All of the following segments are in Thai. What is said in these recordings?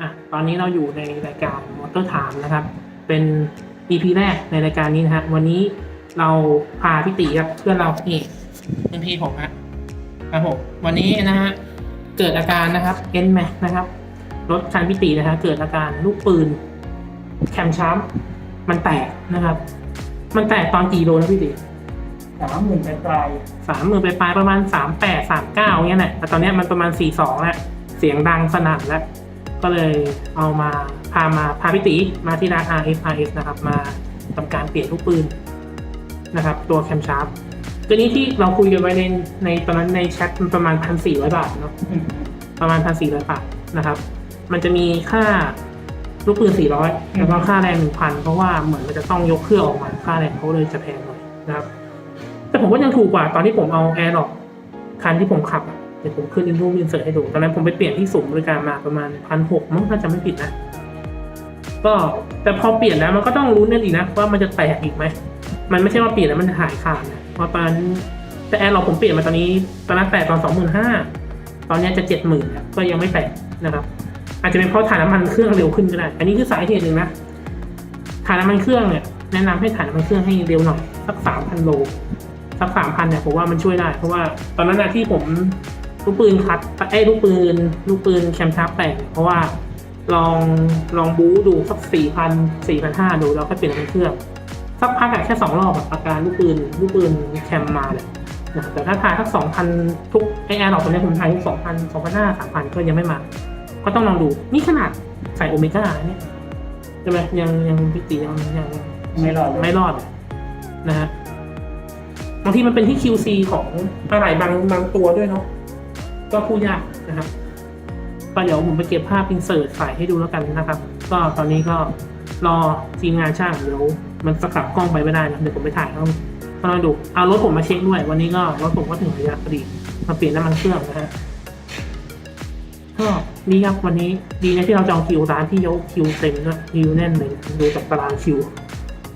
อะตอนนี้เราอยู่ในรายการมอเตอร์ถามนะครับ เป็น EP แรกในรายการนี้นะฮะวันนี้เราพาพี่ตีครับเพื่อนเรานี่เป็นพี่ผมฮะครับผมวันนี้นะฮะเกิดอาการนะครับเอ็นแมนะครับรถคันพี่ตีนะฮะเกิดอาการลูกปืน แคมช้ำมันแตกนะครับ มันแตกตอนกี่โลนะพี่ตีสามหมื่นปลายสามหมื่นไปปลายๆประมาณสามแปดสามเก้าเงี้ยแหละแต่ตอนเนี้ยมันประมาณสี่สองแล้วเสียงดังสนั่นแล้ว ก็เลยเอามาพามาพาพี่ตีมาที่ร้าน RF RF นะครับ มาทำการเปลี่ยนลูกปืนนะครับ ตัวแคมชาร์ปตัวนี้ที่เราคุยกันไว้ในในตอนนั้นในแชทมันประมาณพันสี่ร้อยบาทเนาะอืมประมาณพันสี่ร้อยบาทนะครับ มันจะมีค่าลูกปืนสี่ร้อยแล้วก็ค่าแรงหนึ่งพันเพราะว่าเหมือนมันจะต้องยกเครื่องออกมาค่าแรงเขาเลยจะแพงหน่อยนะครับ แต่ผมว่ายังถูกกว่าตอนที่ผมเอาแอร์หรอกคันที่ผมขับอะ เดี๋ยวผมขึ้นอินรูปอินเสิร์ตให้ดู ตอนนั้นผมไปเปลี่ยนที่ศูนย์บริการมาประมาณพันหกมั้งถ้าจำไม่ผิดนะ ก็แต่พอเปลี่ยนแล้วมันก็ต้องรู้นั่นอีกนะว่ามันจะแตกอีกไหม มันไม่ใช่ว่าเปลี่ยนแล้วมันจะหายขาดนะ เพราะตอนแต่แอร์หรอกผมเปลี่ยนมาตอนนี้ตอนนั้นแตกตอนสองหมื่นห้าตอนนี้จะเจ็ดหมื่นก็ยังไม่แตกนะครับ อาจจะเป็นเพราะถ่ายน้ำมันเครื่องเร็วขึ้นก็ได้ อันนี้คือสาเหตุหนึ่งนะถ่ายน้ำมันเครื่องเนี่ยแนะนำให้ถ่ายน้ำมันเครื่องให้เร็วหน่อยสักสามพันโลสักสามพันเนี่ยผมว่ามันช่วยได้ เพราะว่าตอนนั้นนะที่ผม ลูกปืนคัดไอ้ยลูกปืน ลูกปืนแคมชาร์ปแตกเนี่ยเพราะว่าลองลองบู๊ดูสักสี่พันสี่พันห้าดูแล้วก็เปลี่ยนน้ำมันเครื่องสักพักอะแค่สองรอบอะอาการลูกปืนลูกปืนแคมมาเลยนะแต่ถ้าทายสักสองพันทุกไอแอร์หลอกตัวเนี้ยผมทายทุกสองพันสองพันห้าสามพันก็ยังไม่มา ก็ต้องลองดูนี่ขนาดใส่โอเมก้าเนี่ยใช่ไหมยังยังพี่ตียังยังไม่รอดเลยไม่รอดนะฮะบางทีมันเป็นที่ QC ของอะไรบางบางตัวด้วยเนาะ ก็พูดยากนะครับ ก็เดี๋ยวผมไปเก็บภาพอินเสิร์ตใส่ให้ดูแล้วกันนะครับ ก็ตอนนี้ก็รอทีมงานช่างเดี๋ยวมันสกลับกล้องไปไม่ได้นะเดี๋ยวผมไปถ่ายต้องต้องดูเอารถผมมาเช็คด้วย วันนี้ก็รถผมก็ถึงระยะพอดีมาเปลี่ยนน้ำมันเครื่องนะฮะก็นี่ครับวันนี้ดีนะที่เราจองคิวร้านที่ยกคิวเต็มด้วยคิวแน่นเลยดูจากตารางคิว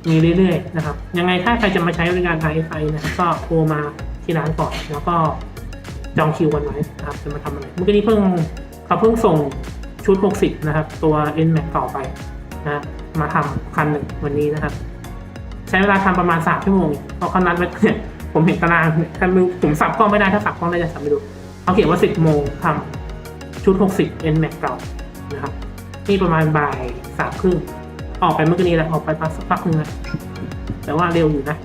มีเรื่อยๆนะครับ ยังไงถ้าใครจะมาใช้บริการ RFI นะก็โทรมาที่ร้านก่อนแล้วก็ จองคิวกันไว้นะครับจะมาทำอะไรเมื่อกี้นี้เพิ่งเขาเพิ่งส่งชุด 60 นะครับ ตัว N Max ต่อไปนะมาทำคันหนึ่งวันนี้นะครับ ใช้เวลาทำประมาณ 3 ชั่วโมงเพราะเขานัดไว้เนี่ยผมเห็นตารางถ้าไม่รู้ผมสับกล้องไม่ได้ถ้าสับกล้องได้จะสับไม่ดูเขาเขียนว่า 10 โมงทำชุด 60 N Max เก่านะครับนี่ประมาณบ่ายสามครึ่งออกไปเมื่อกี้นี้แหละออกไปสักพักหนึงแล้วแต่ว่าเร็วอยู่นะ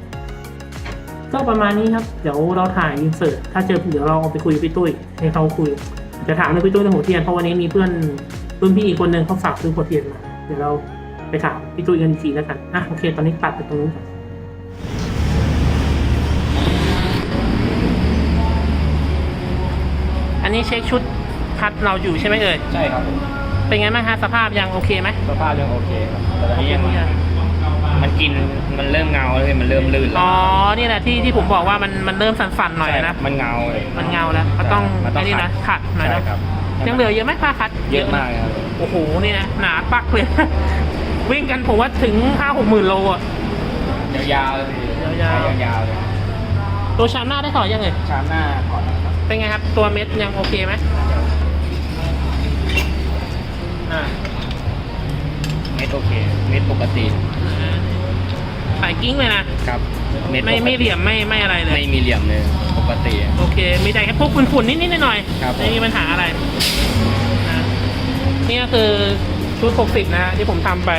ก็ประมาณนี้ครับ เดี๋ยวเราถ่ายอินเสิร์ตถ้าเจอเดี๋ยวเราเอาไปคุยกับพี่ตุ้ยให้เขาคุยจะถามเรื่องพี่ตุ้ยเรื่องหัวเทียนเพราะวันนี้มีเพื่อนรุ่นพี่อีกคนหนึ่งเขาฝากซื้อหัวเทียนมาเดี๋ยวเราไปถามพี่ตุ้ยกันอีกทีแล้วกันอะโอเค ตอนนี้ตัดไปตรงนู้นก่อนอันนี้เช็คชุดพัดเราอยู่ใช่ไหมเอ่ยใช่ครับผมเป็นไงบ้างฮะสภาพยังโอเคไหมสภาพยังโอเคครับแต่ตอนนี้ยังโอเคมัน กินมันเริ่มเงาแล้วพี่มันเริ่มลื่นแล้อ๋วอนี่แหละที่ที่ผมบอกว่ามันมันเริ่มสั่นๆหน่อยใช่นะมันเงาเลยมันเงาแล้วก็ต้องมันต้ไอ้องนี่นะขัดหน่อยใช่นะครับให้ยังมันเหลือเยอะไหมผ้าคัดเยอะมากครับโอ้โหนี่นะหนาปักเลย วิ่งกันผมว่าถึงห้าหกหมื่นโลอะ ยาวๆเลยพี่ยาวๆใช่ยาวๆเลยตัวชามหน้าได้ถอดยังไงชามหน้าถอดแล้วครับเป็นไงครับตัวเม็ดยังโอเคไหมอ่าเม็ดโอเคเม็ดปกติใส่กิ้งเลยนะ ครับเม็ดไม่ปกติไม่เหลี่ยมไม่ไม่อะไรเลย ไม่มีเหลี่ยมเลยปกติ โอเค มีแต่แค่พวกฝุ่นๆนิดๆหน่อยๆครับผมไม่มีปัญหาอะไรนะนี่ก็คือชุด 60 นะฮะที่ผมทำไป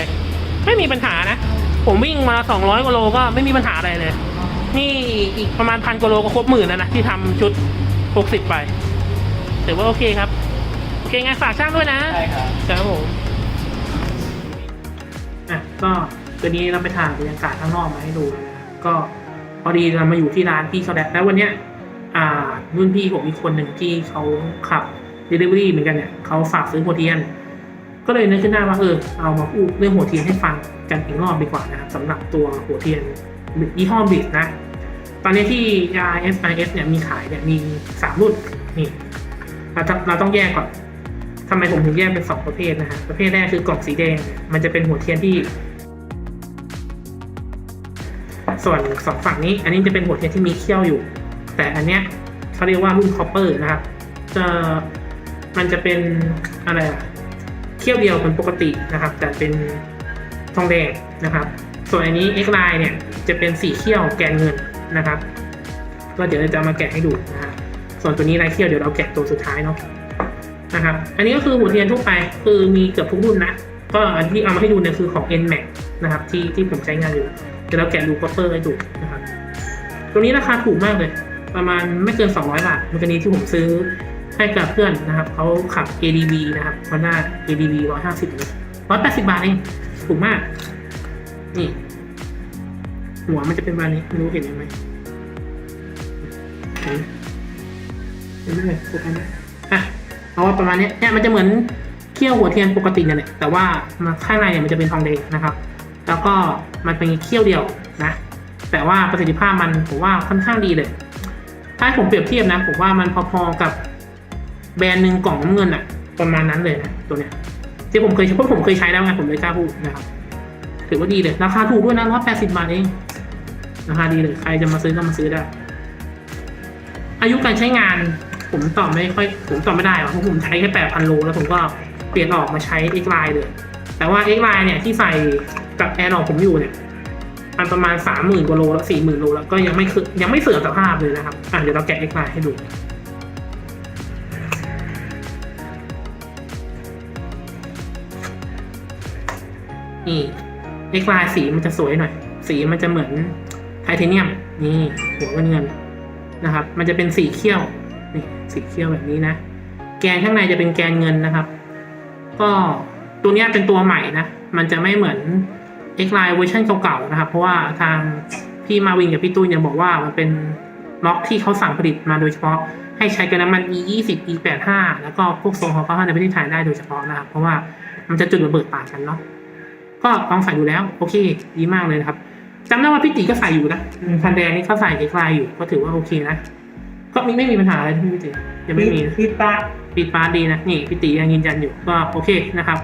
ไม่มีปัญหานะ ผมวิ่งมา 200กว่าโลก็ไม่มีปัญหาอะไรเลย นี่อีกประมาณพันกว่าโลก็ครบหมื่นแล้วนะที่ทำชุด 60 ไปถือว่าโอเคครับ โอเคไงฝากช่างด้วยนะใช่ครับครับผมอะก็ ตัวนี้เราไปถ่ายบรรยากาศข้างนอกมาให้ดูนะครับก็พอดีเรามาอยู่ที่ร้านพี่เขาแดกแล้ววันเนี้ยอ่ารุ่นพี่ผมอีกคนหนึ่งที่เขาขับ Delivery เหมือนกันเนี่ยเขาฝากซื้อหัวเทียน ก็เลยนึกขึ้นได้ว่าเออเอามาพูดเรื่องหัวเทียนให้ฟังกันอีกรอบดีกว่านะครับสำหรับตัวหัวเทียนยี่ห้อบิดนะ ตอนนี้ที่ RS IS เนี่ยมีขายเนี่ยมีสามรุ่นนี่เราเราต้องแยกก่อนทำไมผมถึงแยกเป็นสองประเภทนะฮะประเภทแรกคือกล่องสีแดง มันจะเป็นหัวเทียนที่ ส่วนสองฝั่งนี้อันนี้จะเป็นหัวเทียนที่มีเขี้ยวอยู่ แต่อันเนี้ยเขาเรียกว่ารุ่นคอปเปอร์นะครับจะมันจะเป็นอะไรอะเขี้ยวเดียวเป็นปกตินะครับ แต่เป็นทองแดงนะครับ ส่วนอันนี้ X line เนี่ยจะเป็นสีเขี้ยวแกนเงินนะครับก็เดี๋ยวจะมาแกะให้ดูนะฮะส่วนตัวนี้ลายเขี้ยวเดี๋ยวเราแกะตัวสุดท้ายเนาะนะครับ อันนี้ก็คือหัวเทียนทั่วไปคือมีเกือบทุกรุ่นนะ ก็อันที่เอามาให้ดูเนี่ยคือของ NMAX นะครับที่ที่ผมใช้งานอยู่เดี๋ยวเราแกะดูคอปเปอร์ให้ดูนะครับตัวนี้ราคาถูกมากเลย ประมาณไม่เกิน 200 บาทมันจะนี้ที่ผมซื้อให้กับเพื่อนนะครับเขาขับ ADV นะครับ Honda ADV 150เลย180 บาทเองถูกมาก นี่ หัวมันจะเป็นแบบนี้ไม่รู้เห็นไหมเห็นเห็นไหมเลยถูกไหมอะเอาว่าประมาณนี้เนี่ยมันจะเหมือน ขี้ยวหัวเทียนปกติเนี่ยแหละแต่ว่ามันข้างในเนี่ยมันจะเป็นทองแดงนะครับ แล้วก็มันเป็นเขี้ยวเดียวนะแต่ว่าประสิทธิภาพมันผมว่าค่อนข้างดีเลย ถ้าผมเปรียบเทียบนะผมว่ามันพอๆกับแบรนด์หนึ่งกล่องน้ำเงินอะประมาณนั้นเลยนะตัวเนี้ยที่ผมเคยเพราะผมเคยใช้แล้วไงผมเลยกล้าพูดนะครับถือว่าดีเลยราคาถูกด้วยนะร้อยแปดสิบบาทเองราคาดีเลยใครจะมาซื้อก็มาซื้อได้ อายุการใช้งานผมตอบไม่ค่อยผมตอบไม่ได้หรอกเพราะผมใช้แค่แปดพันโลแล้วผมก็ เปลี่ยนออกมาใช้ X Line เลย แต่ว่า X Line เนี่ยที่ใส่กับแอร์ดอกผมอยู่เนี่ยมันประมาณสามหมื่นกว่าโลแล้วสี่หมื่นโลแล้วก็ยังไม่คือยังไม่เสื่อมสภาพเลยนะครับอะเดี๋ยวเราแกะ X Line ให้ดูนี่ X Line สีมันจะสวยหน่อย สีมันจะเหมือนไทเทเนียม นี่หัวเงินเงินนะครับ มันจะเป็นสีเขี้ยว นี่สีเขี้ยวแบบนี้นะ แกนข้างในจะเป็นแกนเงินนะครับ ก็ตัวนี้เป็นตัวใหม่นะ มันจะไม่เหมือน X Line เวอร์ชันเก่าๆนะครับ เพราะว่าทางพี่มาวินกับพี่ตุ้ยเนี่ยบอกว่ามันเป็นล็อกที่เขาสั่งผลิตมาโดยเฉพาะให้ใช้กับน้ำมัน E 2 0 E 8 5แล้วก็พวกโซฮอล์เข้าในประเทศไทยได้โดยเฉพาะนะครับ เพราะว่ามันจะจุดระเบิดต่างกันเนาะก็ลองใส่ดูแล้วโอเค ดีมากเลยนะครับจำได้ว่าพี่ตีก็ใส่อยู่นะอืมพันแดงนี่เขาใส่เอกลายอยู่ก็ถือว่าโอเคนะ ก็มีไม่มีปัญหาอะไรที่พี่ตียังไม่มีฟีดปาปิดปาร์ตดีนะนี่พี่ตียังยืนยันอยู่ก็โอเคนะครับ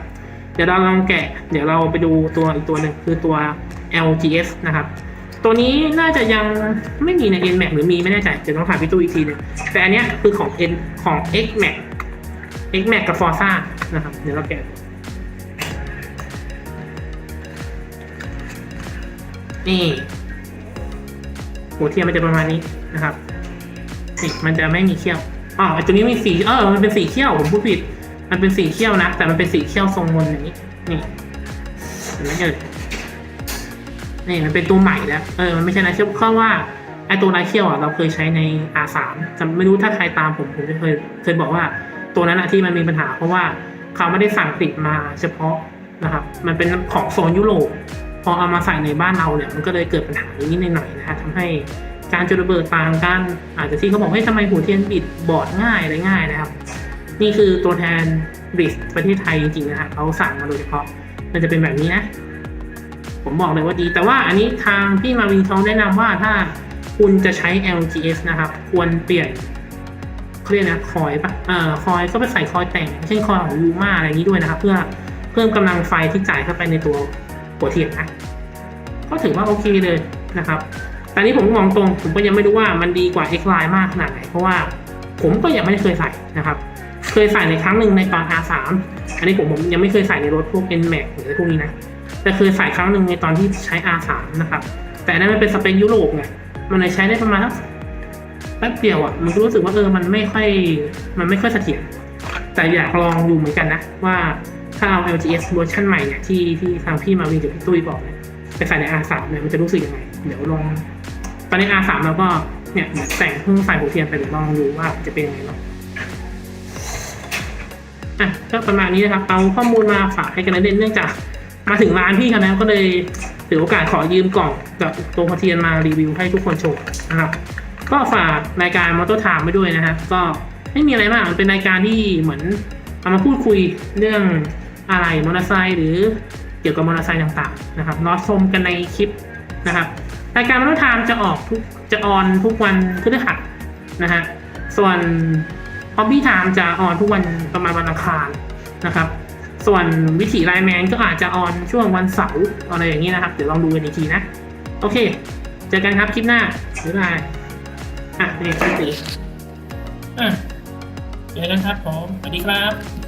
เดี๋ยวเราลองแกะ เดี๋ยวเราไปดูตัวอีกตัวหนึ่งคือตัว LGS นะครับ ตัวนี้น่าจะยังไม่มีใน NMAX หรือมีไม่แน่ใจเดี๋ยวต้องถามพี่ตู้อีกทีหนึงแต่อันเนี้ยคือของ N ของ XMAX XMAX กับ Forza นะครับ เดี๋ยวเราแกะนี่หัวเทียมมันจะประมาณนี้นะครับ นี่มันจะไม่มีเขี้ยวอ๋อไอตัวนี้มีสีเออมันเป็นสีเขี้ยวผมพูดผิด มันเป็นสีเขี้ยวนะ แต่มันเป็นสีเขี้ยวทรงมนอย่างนี้ นี่เห็นไหมเอ่ยนี่มันเป็นตัวใหม่แล้วเออมันไม่ใช่นะเชื่อเพราะว่าไอตัวลายเขี้ยวอะเราเคยใช้ใน R3 จำไม่รู้ถ้าใครตามผมผมจะเคยเคยบอกว่าตัวนั้นอะที่มันมีปัญหา เพราะว่าเขาไม่ได้สั่งผลิตมาเฉพาะนะครับ มันเป็นของโซนยุโรปพอเอามาใส่ในบ้านเราเนี่ยมันก็เลยเกิดปัญหานิดหน่อยๆนะฮะทำให้ การจุดระเบิดต่างกัน อาจจะที่เขาบอกให้ทำไมหัวเทียนบิดบอดง่ายอะไรง่ายนะครับ นี่คือตัวแทนบริสประเทศไทยจริงๆนะฮะเขาสั่งมาโดยเฉพาะ มันจะเป็นแบบนี้นะ ผมบอกเลยว่าดี แต่ว่าอันนี้ทางพี่มาวินเขาแนะนำว่าถ้าคุณจะใช้ LGS นะครับ ควรเปลี่ยนเขาเรียกนะคอยปะเอ่อคอยก็ไปใส่คอยแต่ง เช่นคอยของยูมาอะไรนี้ด้วยนะครับ เพื่อเพิ่มกำลังไฟที่จ่ายเข้าไปในตัวหัวเทียนนะ ก็ถือว่าโอเคเลยนะครับ แต่นี้ผมมองตรงผมก็ยังไม่รู้ว่ามันดีกว่า X Line มากขนาดไหนเพราะว่าผมก็ยังไม่ได้เคยใส่นะครับ เคยใส่ในครั้งหนึ่งในตอน R3 อันนี้ผมผมยังไม่เคยใส่ในรถพวก NMAX หรือพวกนี้นะแต่เคยใส่ครั้งหนึ่งในตอนที่ใช้ R3 นะครับ แต่นั้นมันเป็นสเปคยุโรปไงมันเลยใช้ได้ประมาณสักแป๊บเดียวอะมันก็รู้สึกว่าเออมันไม่ค่อยมันไม่ค่อยเสถียรแต่อยากลองดูเหมือนกันนะว่าถ้าเอา LGS เวอร์ชันใหม่เนี่ยที่ที่ทางพี่มาวินกับพี่ตุ้ยบอกเนี่ยไปใส่ใน R3 เนี่ยมันจะรู้สึกยังไง เดี๋ยวลอง ตอนใน R3 เราก็เนี่ยเหมือนแต่งเพิ่งใส่หัวเทียนไปเดี๋ยวลองดูว่าจะเป็นยังไงเนาะอะก็ประมาณนี้นะครับ เอาข้อมูลมาฝากให้กันเด่นเนื่องจาก มาถึงร้านพี่กันแล้วก็เลยถือโอกาสขอยืมกล่องกับตัวหัวเทียนมารีวิวให้ทุกคนชมนะครับ ก็ฝากรายการมอเตอร์ไทม์ไปด้วยนะฮะก็ไม่มีอะไรมากมันเป็นรายการที่เหมือนเอามาพูดคุยเรื่องอะไรมอเตอร์ไซค์หรือเกี่ยวกับมอเตอร์ไซค์ต่างๆนะครับรอชมกันในคลิปนะครับ รายการมอเตอร์ไทม์จะออกทุกจะออนทุกวันพฤหัสนะฮะส่วนฮอบบี้ไทม์จะออนทุกวันประมาณวันอังคารนะครับ ส่วนวิถีไลแมนก็อาจจะออนช่วงวันเสาร์อะไรอย่างนี้นะครับ เดี๋ยวลองดูกันอีกทีนะ โอเค เจอกันครับคลิปหน้าบ๊ายบายอะนี่พี่ตีอะเจอกันครับผมสวัสดีครับ